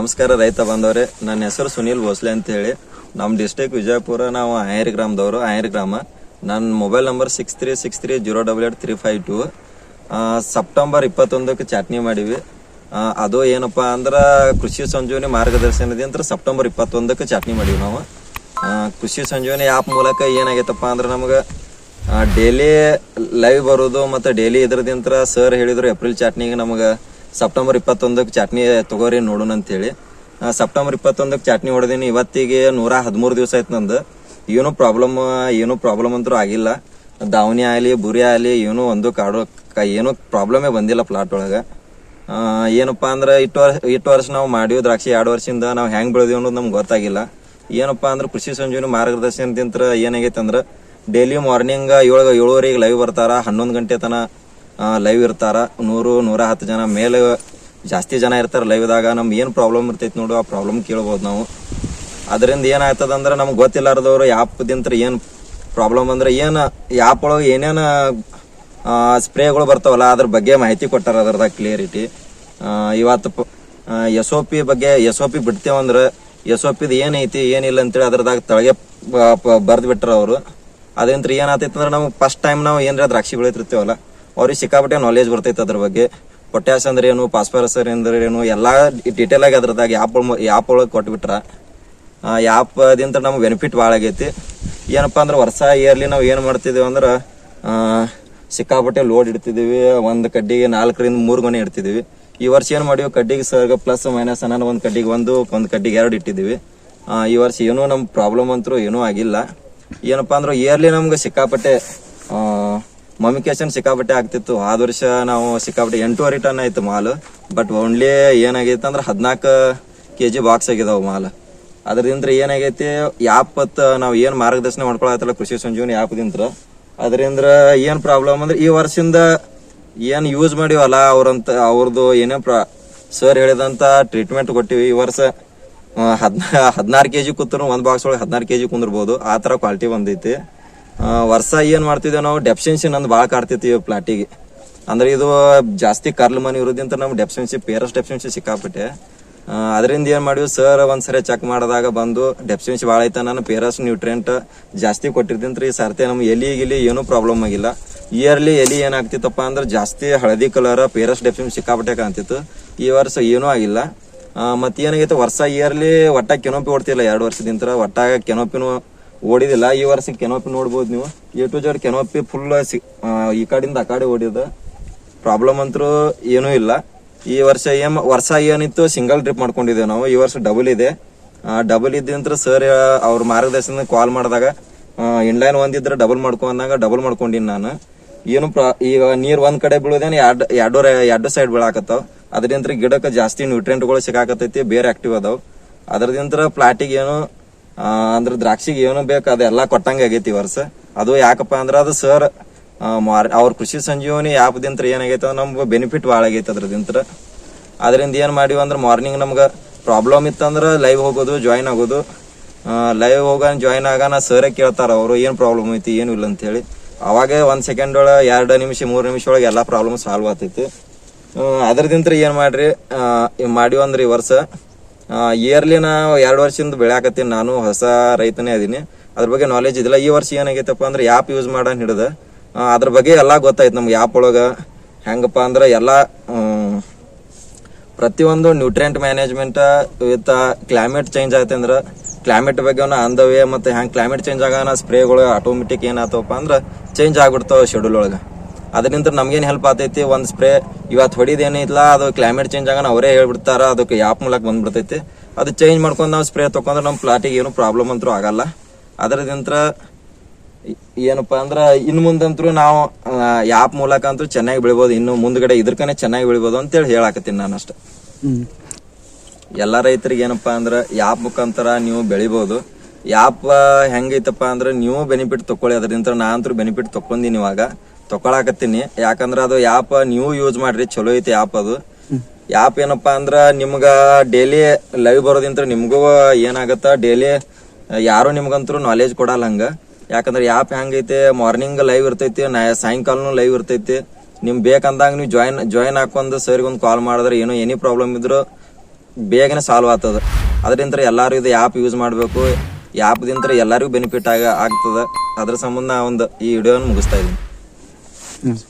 ನಮಸ್ಕಾರ ರೈತ ಬಂದವ್ರೆ ನನ್ನ ಹೆಸರು ಸುನೀಲ್ ಭೋಸ್ಲೆ ಅಂತ ಹೇಳಿ ನಮ್ಮ ಡಿಸ್ಟಿಕ್ ವಿಜಯಪುರ, ನಾವು ಆಯರ್ ಗ್ರಾಮದವರು, ಆಯರ್ ಗ್ರಾಮ. ನನ್ನ mobile number six three six three zero double eight three five two September ಇಪ್ಪತ್ತೊಂದಕ್ಕೆ ಚಾಟ್ನಿ ಮಾಡಿವಿ. ಅದು ಏನಪ್ಪ ಅಂದ್ರೆ ಕೃಷಿ ಸಂಜೀವನಿ ಮಾರ್ಗದರ್ಶನದಿಂದ ಸೆಪ್ಟೆಂಬರ್ ಇಪ್ಪತ್ತೊಂದಕ್ಕೆ ಚಾಟ್ನಿ ಮಾಡೀವಿ ನಾವು. ಕೃಷಿ ಸಂಜೀವನಿ ಆ್ಯಪ್ ಮೂಲಕ ಏನಾಗೈತಪ್ಪ ಅಂದ್ರೆ ನಮಗೆ ಡೇಲಿ ಲೈವ್ ಬರೋದು ಮತ್ತು ಡೇಲಿ ಇದ್ರದಿಂತ್ರ ಸರ್ ಹೇಳಿದ್ರು ಏಪ್ರಿಲ್ ಚಾಟ್ನಿಗೆ ನಮಗೆ. ಸೆಪ್ಟೆಂಬರ್ ಇಪ್ಪತ್ತೊಂದಕ್ಕೆ ಚಾಟ್ನಿ ತಗೋರಿ ನೋಡೋಣ ಅಂತೇಳಿ. ಸೆಪ್ಟೆಂಬರ್ ಇಪ್ಪತ್ತೊಂದಕ್ಕೆ ಚಾಟ್ನಿ ಹೊಡೆದೀನಿ. ಇವತ್ತಿಗೆ ನೂರ ಹದಿಮೂರು ದಿವಸ ಆಯ್ತು ನಂದು. ಏನೂ ಪ್ರಾಬ್ಲಮ್ ಏನೂ ಪ್ರಾಬ್ಲಮ್ ಅಂತೂ ಆಗಿಲ್ಲ. ದಾವಣಿ ಆಗಲಿ, ಬುರಿ ಆಗಲಿ, ಏನೂ ಒಂದು ಕಾಡು ಏನೂ ಪ್ರಾಬ್ಲಮೇ ಬಂದಿಲ್ಲ ಪ್ಲಾಟ್ ಒಳಗೆ. ಏನಪ್ಪ ಅಂದ್ರೆ ಇಟ್ಟು ವರ್ಷ ಇಟ್ಟು ವರ್ಷ ನಾವು ಮಾಡಿವಿ ದ್ರಾಕ್ಷಿ ಎರಡು ವರ್ಷದಿಂದ ನಾವು ಹೆಂಗೆ ಬೆಳೆದಿವಿ ಅನ್ನೋದು ನಮ್ಗೆ ಗೊತ್ತಾಗಿಲ್ಲ. ಏನಪ್ಪ ಅಂದ್ರೆ ಕೃಷಿ ಸಂಜೀವನಿ ಮಾರ್ಗದರ್ಶನದಿಂದ ಏನಾಗೈತೆ ಅಂದ್ರೆ ಡೈಲಿ ಮಾರ್ನಿಂಗ್ ಏಳು, ಏಳುವರೆಗೆ ಲೈವ್ ಬರ್ತಾರ. ಹನ್ನೊಂದು ಗಂಟೆ ತನ ಲೈವ್ ಇರ್ತಾರ. ನೂರು ನೂರ ಹತ್ತು ಜನ ಮೇಲೆ ಜಾಸ್ತಿ ಜನ ಇರ್ತಾರ ಲೈವ್ದಾಗ ನಮ್ಗೆ ಏನು ಪ್ರಾಬ್ಲಮ್ ಇರ್ತೈತಿ ನೋಡು, ಆ ಪ್ರಾಬ್ಲಮ್ ಕೇಳ್ಬೋದು ನಾವು. ಅದರಿಂದ ಏನಾಗ್ತದ ಅಂದ್ರೆ ನಮ್ಗೆ ಗೊತ್ತಿಲ್ಲಾರ್ದವ್ರು ಯಾಪ್ದಿಂತ್ರ ಏನು ಪ್ರಾಬ್ಲಮ್ ಅಂದ್ರೆ ಏನು ಯಾಪ್ ಒಳಗೆ ಏನೇನು ಸ್ಪ್ರೇಗಳು ಬರ್ತಾವಲ್ಲ, ಅದ್ರ ಬಗ್ಗೆ ಮಾಹಿತಿ ಕೊಟ್ಟಾರ ಅದ್ರದಾಗ ಕ್ಲಿಯರಿಟಿ ಇವತ್ತು ಎಸ್ ಒ ಪಿ ಬಗ್ಗೆ ಎಸ್ ಒ ಪಿ ಬಿಡ್ತೇವಂದ್ರೆ ಎಸ್ ಒ ಪಿದು ಏನೈತಿ, ಏನಿಲ್ಲ ಅಂತೇಳಿ ಅದ್ರದಾಗ ತಳಗೆ ಬರ್ದು ಬಿಟ್ರ ಅವರು. ಅದರಿಂದ ಏನಾಗ್ತೈತೆ ಅಂದ್ರೆ ನಮಗೆ ಫಸ್ಟ್ ಟೈಮ್ ನಾವು ಏನಾರ ದ್ರಾಕ್ಷಿ ಬೆಳಿತಿರ್ತೀವಲ್ಲ ಅವ್ರಿಗೆ ಸಿಕ್ಕಾಪಟ್ಟೆ ನಾಲೆಜ್ ಬರ್ತೈತೆ ಅದ್ರ ಬಗ್ಗೆ. ಪೊಟ್ಯಾಸ್ ಅಂದ್ರೆ ಏನು ಫಾಸ್ಫರಸ್ ಅಂದ್ರೆ ಏನು, ಎಲ್ಲಾ ಡಿಟೇಲ್ ಆಗಿ ಅದ್ರದಾಗ ಯಾಪ್ ಯಾಪ್ ಒಳಗೆ ಕೊಟ್ಬಿಟ್ರ. ಯಾಪ್ದಿಂದ ನಮ್ಗೆ ಬೆನಿಫಿಟ್ ಭಾಳ ಆಗೈತಿ. ಏನಪ್ಪ ಅಂದ್ರೆ ವರ್ಷ ಇಯರ್ಲಿ ನಾವು ಏನು ಮಾಡ್ತಿದ್ದೀವಿ ಅಂದ್ರೆ ಸಿಕ್ಕಾಪಟ್ಟೆ ಲೋಡ್ ಇಡ್ತಿದ್ದೀವಿ ಒಂದು ಕಡ್ಡಿಗೆ ನಾಲ್ಕರಿಂದ ಮೂರು ಗೊನೆ ಇಡ್ತಿದ್ದೀವಿ ಈ ವರ್ಷ ಏನು ಮಾಡಿವಿ? ಕಡ್ಡಿಗೆ ಸರ್ಗ ಪ್ಲಸ್ ಮೈನಸ್ ಅನ್ನೋ ಒಂದು ಕಡ್ಡಿಗೆ ಒಂದು ಒಂದು ಕಡ್ಡಿಗೆ ಎರಡು ಇಟ್ಟಿದ್ದೀವಿ ಈ ವರ್ಷ ಏನೂ ನಮ್ಮ ಪ್ರಾಬ್ಲಮ್ ಅಂತೂ ಏನೂ ಆಗಿಲ್ಲ. ಏನಪ್ಪ ಅಂದ್ರೆ ಇಯರ್ಲಿ ನಮ್ಗೆ ಸಿಕ್ಕಾಪಟ್ಟೆ ಮಮಿಕೇಶನ್ ಸಿಕ್ಕಾಪಟ್ಟೆ ಆಗ್ತಿತ್ತು. ಆದ ವರ್ಷ ನಾವು ಸಿಕ್ಕಾಪಟ್ಟೆ ಎಂಟೂವರೆ ಟನ್ ಆಯ್ತು ಮಾಲ್. ಬಟ್ ಓನ್ಲಿ ಏನಾಗೈತೆ ಅಂದ್ರೆ ಹದಿನಾಲ್ಕು ಕೆ ಜಿ ಬಾಕ್ಸ್ ಆಗಿದಾವೆ ಮಾಲ್. ಅದರಿಂದ ಏನಾಗೈತಿ, ಯಾಪತ್ ನಾವು ಏನು ಮಾರ್ಗದರ್ಶನ ಮಾಡ್ಕೊಳತ್ತಲ್ಲ ಕೃಷಿ ಸಂಜೀವನಿ ಯಾಪದಿಂದ ಅದರಿಂದ ಏನ್ ಪ್ರಾಬ್ಲಮ್ ಅಂದ್ರೆ ಈ ವರ್ಷದಿಂದ ಏನ್ ಯೂಸ್ ಮಾಡಿವಲ್ಲ ಅವ್ರಂತ ಅವ್ರದ್ದು ಏನೇ ಪ್ರಾ ಸರ್ ಹೇಳಿದಂತ ಟ್ರೀಟ್ಮೆಂಟ್ ಕೊಟ್ಟಿವಿ. ಈ ವರ್ಷ, ಹದ್ನಾ, ಹದಿನಾರು ಕೆ ಜಿ ಕೂತ್ರು ಒಂದು ಬಾಕ್ಸ್ ಒಳಗೆ ಹದಿನಾರು ಕೆ ಜಿ ಕುಂದಿರ್ಬೋದು. ಆ ಥರ ಕ್ವಾಲಿಟಿ ಬಂದೈತಿ. ವರ್ಷ ಏನ್ ಮಾಡ್ತಿದ್ದೇವೆ ನಾವು? ಡೆಫಿಷಿಯನ್ಸಿ ನಂದು ಭಾಳ ಕಾಡ್ತಿತ್ತು ಪ್ಲಾಟಿಗೆ. ಅಂದ್ರೆ ಇದು ಜಾಸ್ತಿ ಕರ್ಲ್ ಮನಿ ಇರೋದ್ರಿಂದ ನಮ್ಗೆ ಡೆಪ್ಸೆನ್ಶಿಪ್ ಪೇರಸ್ ಡೆಫಿಷಿಯನ್ಸಿ ಸಿಕ್ಕಾಪಟ್ಟೆ. ಅದರಿಂದ ಏನ್ ಮಾಡಿವಿ? ಸರ್ ಒಂದ್ಸರಿ ಚೆಕ್ ಮಾಡಿದಾಗ ಬಂದು ಡೆಪ್ಸೆನ್ಸಿ ಭಾಳ ಐತೆ ನಾನು ಪೇರಸ್ ನ್ಯೂಟ್ರಿಯೆಂಟ್ ಜಾಸ್ತಿ ಕೊಟ್ಟಿರ್ತೀನಿ ಈ ಸರ್ತೆ ನಮ್ಗೆ ಎಲಿ ಗಿಲಿ ಏನೂ ಪ್ರಾಬ್ಲಮ್ ಆಗಿಲ್ಲ. ಇಯರ್ಲಿ ಎಲಿ ಏನಾಗ್ತಿತ್ತಪ್ಪ ಅಂದ್ರೆ ಜಾಸ್ತಿ ಹಳದಿ ಕಲರ್ ಪೇರಸ್ ಡೆಫಿಷಿಯನ್ಸಿ ಸಿಕ್ಕಾಪಟ್ಟೆ ಕಾಣ್ತಿತ್ತು. ಈ ವರ್ಷ ಏನೂ ಆಗಿಲ್ಲ. ಮತ್ತ್ ಏನಾಗೈತೆ ವರ್ಷ ಇಯರ್ಲಿ ಒಟ್ಟ ಕೆನೋಪಿ ಓಡ್ತಿಲ್ಲ, ಎರಡು ವರ್ಷದಿಂದ ಒಟ್ಟಾಗ ಕೆನೋಪಿನೂ ಓಡಿದಿಲ್ಲ. ಈ ವರ್ಷ ಕೆನೋಪಿ ನೋಡ್ಬೋದು ನೀವು. A to Z canopy full ಈ ಕಡೆಯಿಂದ ಆ ಕಡೆ ಓಡಿದ ಪ್ರಾಬ್ಲಮ್ ಅಂತೂ ಏನೂ ಇಲ್ಲ. ಈ ವರ್ಷ ಏನ್, ವರ್ಷ ಏನಿತ್ತು ಸಿಂಗಲ್ ಟ್ರಿಪ್ ಮಾಡ್ಕೊಂಡಿದ್ದೇವೆ ನಾವು. ಈ ವರ್ಷ ಡಬಲ್ ಇದೆ. ಡಬಲ್ ಇದ್ದಂತ್ರ ಸರ್ ಅವ್ರ ಮಾರ್ಗದರ್ಶನ ಕಾಲ್ ಮಾಡಿದಾಗ ಇನ್ಲೈನ್ ಒಂದಿದ್ರೆ ಡಬಲ್ ಮಾಡ್ಕೊಂಡಾಗ ಡಬಲ್ ಮಾಡ್ಕೊಂಡಿನಿ ನಾನು. ಏನು ಪ್ರಾ, ಈಗ ನೀರು ಒಂದ್ ಕಡೆ ಬೀಳೋದೇನು ಎರಡು ಎರಡು ಎರಡು ಸೈಡ್ ಬೀಳಾಕತ್ತಾವ. ಅದರಿಂದ ಗಿಡಕ್ಕೆ ಜಾಸ್ತಿ ನ್ಯೂಟ್ರಿಯೆಂಟ್ಗಳು ಸಿಗಾಕತ್ತೈತಿ, ಬೇರೆ ಆಕ್ಟಿವ್ ಅದಾವ. ಅದರದಿಂತ್ರ ಪ್ಲಾಟಿಗೆ ಏನು ಅಂದ್ರೆ ದ್ರಾಕ್ಷಿಗೆ ಏನು ಬೇಕು ಅದೆಲ್ಲ ಕೊಟ್ಟಂಗೆ ಆಗೈತಿ ವರ್ಷ. ಅದು ಯಾಕಪ್ಪ ಅಂದ್ರೆ ಅದು ಸರ್ ಅವ್ರ ಕೃಷಿ ಸಂಜೀವನಿ ಆ್ಯಪ್ದಿಂತ್ರ ಏನಾಗೈತೆ ನಮ್ಗೆ ಬೆನಿಫಿಟ್ ಭಾಳ ಆಗೈತೆ ಅದ್ರದಿಂತ್ರ. ಅದರಿಂದ ಏನು ಮಾಡಿವಿ ಅಂದ್ರೆ ಮಾರ್ನಿಂಗ್ ನಮ್ಗೆ ಪ್ರಾಬ್ಲಮ್ ಇತ್ತಂದ್ರೆ ಲೈವ್ ಹೋಗೋದು ಜಾಯ್ನ್ ಆಗೋದು. ಲೈವ್ ಹೋಗೋಣ ಜಾಯ್ನ್ ಆಗೋಣ ಸರೇ ಕೇಳ್ತಾರೆ ಅವರು ಏನು ಪ್ರಾಬ್ಲಮ್ ಐತಿ, ಏನು ಇಲ್ಲ ಅಂತ ಹೇಳಿ ಅವಾಗೆ ಒಂದು ಸೆಕೆಂಡ್ ಒಳಗೆ, ಎರಡು ನಿಮಿಷ, ಮೂರು ನಿಮಿಷ ಒಳಗೆ ಎಲ್ಲ ಪ್ರಾಬ್ಲಮ್ ಸಾಲ್ವ್ ಆಗ್ತೈತಿ. ಅದರದಿಂತ್ರ ಏನು ಮಾಡ್ರಿ ಮಾಡಿವಂದ್ರಿ ಈ ವರ್ಷ ಇಯರ್ಲಿ ನಾವು ಎರಡು ವರ್ಷದಿಂದ ಬೆಳ್ಯಾಕತ್ತೀನಿ. ನಾನು ಹೊಸ ರೈತನೇ ಅದೀನಿ. ಅದ್ರ ಬಗ್ಗೆ ನಾಲೆಜ್ ಇದಿಲ್ಲ. ಈ ವರ್ಷ ಏನಾಗೈತಪ್ಪ ಅಂದ್ರೆ ಆ್ಯಪ್ ಯೂಸ್ ಮಾಡೋಣ ಹಿಡಿದ. ಅದ್ರ ಬಗ್ಗೆ ಎಲ್ಲ ಗೊತ್ತಾಯ್ತು ನಮ್ಗೆ ಆ್ಯಪ್ ಒಳಗೆ. ಹೆಂಗಪ್ಪ ಅಂದ್ರೆ ಎಲ್ಲ ಪ್ರತಿಯೊಂದು nutrient management with climate change ಆಯ್ತು ಅಂದ್ರೆ ಕ್ಲೈಮೇಟ್ ಬಗ್ಗೆ ಆನ್ ದ ವೇ ಮತ್ತೆ ಹೆಂಗ್ ಕ್ಲೈಮೇಟ್ ಚೇಂಜ್ ಆಗೋಣ ಸ್ಪ್ರೇಗಳು ಆಟೋಮೆಟಿಕ್ ಏನಾಗ್ತವಪ್ಪ ಅಂದ್ರೆ ಚೇಂಜ್ ಆಗ್ಬಿಡ್ತಾವ ಶೆಡ್ಯೂಲ್ ಒಳಗೆ. ಅದರಿಂದ ನಮ್ಗೇನು ಹೆಲ್ಪ್ ಆತೈತಿ ಒಂದು ಸ್ಪ್ರೇ ಇವತ್ತು ಹೊಡಿದೇನಿಲ್ಲ ಅದು ಕ್ಲೈಮೇಟ್ ಚೇಂಜ್ ಆಗೋಣ ಅವರೇ ಹೇಳ್ಬಿಡ್ತಾರ ಅದಕ್ಕೆ ಯಾಪ್ ಮೂಲಕ ಬಂದ್ಬಿಡ್ತೈತಿ. ಅದು ಚೇಂಜ್ ಮಾಡ್ಕೊಂಡು ನಾವು ಸ್ಪ್ರೇ ತಗೊಂಡ್ರೆ ನಮ್ಮ ಪ್ಲಾಟಿಗೆ ಏನು ಪ್ರಾಬ್ಲಮ್ ಅಂತೂ ಆಗಲ್ಲ. ಅದರದಿಂತ್ರ ಏನಪ್ಪಾ ಅಂದ್ರ ಇನ್ ಮುಂದಂತರೂ ನಾವು ಯಾಪ್ ಮೂಲಕ ಅಂತೂ ಚೆನ್ನಾಗಿ ಬೆಳಿಬೋದು. ಇನ್ನು ಮುಂದ್ಗಡೆ ಇದ್ರಕನೆ ಚೆನ್ನಾಗಿ ಬೆಳಿಬೋದು ಅಂತೇಳಿ ಹೇಳಾಕತ್ತೀನಿ ನಾನು ಅಷ್ಟ. ಎಲ್ಲ ರೈತರಿಗೆ ಏನಪ್ಪಾ ಅಂದ್ರ ಯಾಪ್ ಮುಖಾಂತರ ನೀವು ಬೆಳಿಬೋದು. ಯಾಪ್ ಹೆಂಗೈತಪ್ಪ ಅಂದ್ರೆ ನೀವು ಬೆನಿಫಿಟ್ ತಕೊಳ್ಳಿ. ಅದರಿಂದ ನಾ ಅಂತೂ ಬೆನಿಫಿಟ್ ತಕೊಂದಿನಿ ಇವಾಗ. ತಕೊಳಕತ್ತೀನಿ. ಯಾಕಂದ್ರ ಅದು ಆ್ಯಪ್ ನೀವು ಯೂಸ್ ಮಾಡ್ರಿ, ಚಲೋ ಐತಿ ಆ್ಯಪ್ ಅದು. ಯಾಪ್ ಏನಪ್ಪಾ ಅಂದ್ರ ನಿಮ್ಗ ಡೈಲಿ ಲೈವ್ ಬರೋದಿಂತ ನಿಮ್ಗೂ ಏನಾಗತ್ತ? ಡೈಲಿ ಯಾರು ನಿಮ್ಗಂತೂ ನಾಲೆಜ್ ಕೊಡಲ್ಲ ಹಂಗ. ಯಾಕಂದ್ರೆ ಆ್ಯಪ್ ಹೆಂಗೈತಿ ಮಾರ್ನಿಂಗ್ ಲೈವ್ ಇರ್ತೈತಿ, ನಾ ಸಾಯಂಕಾಲನು ಲೈವ್ ಇರ್ತೈತಿ. ನಿಮ್ ಬೇಕಂದಾಗ ನೀವು ಜಾಯಿನ್ ಜಾಯಿನ್ ಹಾಕೊಂಡು ಸರ್ಗೆ ಒಂದು ಕಾಲ್ ಮಾಡಿದ್ರೆ ಏನೋ ಎನಿ ಪ್ರಾಬ್ಲಮ್ ಇದ್ರು ಬೇಗನೆ ಸಾಲ್ವ್ ಆಗ್ತದ. ಅದರಿಂದ ಎಲ್ಲರೂ ಇದು ಆ್ಯಪ್ ಯೂಸ್ ಮಾಡಬೇಕು. ಈ ಆ್ಯಪ್ದಿಂದ ಎಲ್ಲರಿಗೂ ಬೆನಿಫಿಟ್ ಆಗ, ಆಗ್ತದ. ಅದ್ರ ಸಂಬಂಧ ಒಂದು ಈ ವಿಡಿಯೋನ ಮುಗಿಸ್ತಾ ಇದ್ದೀನಿ. Mm.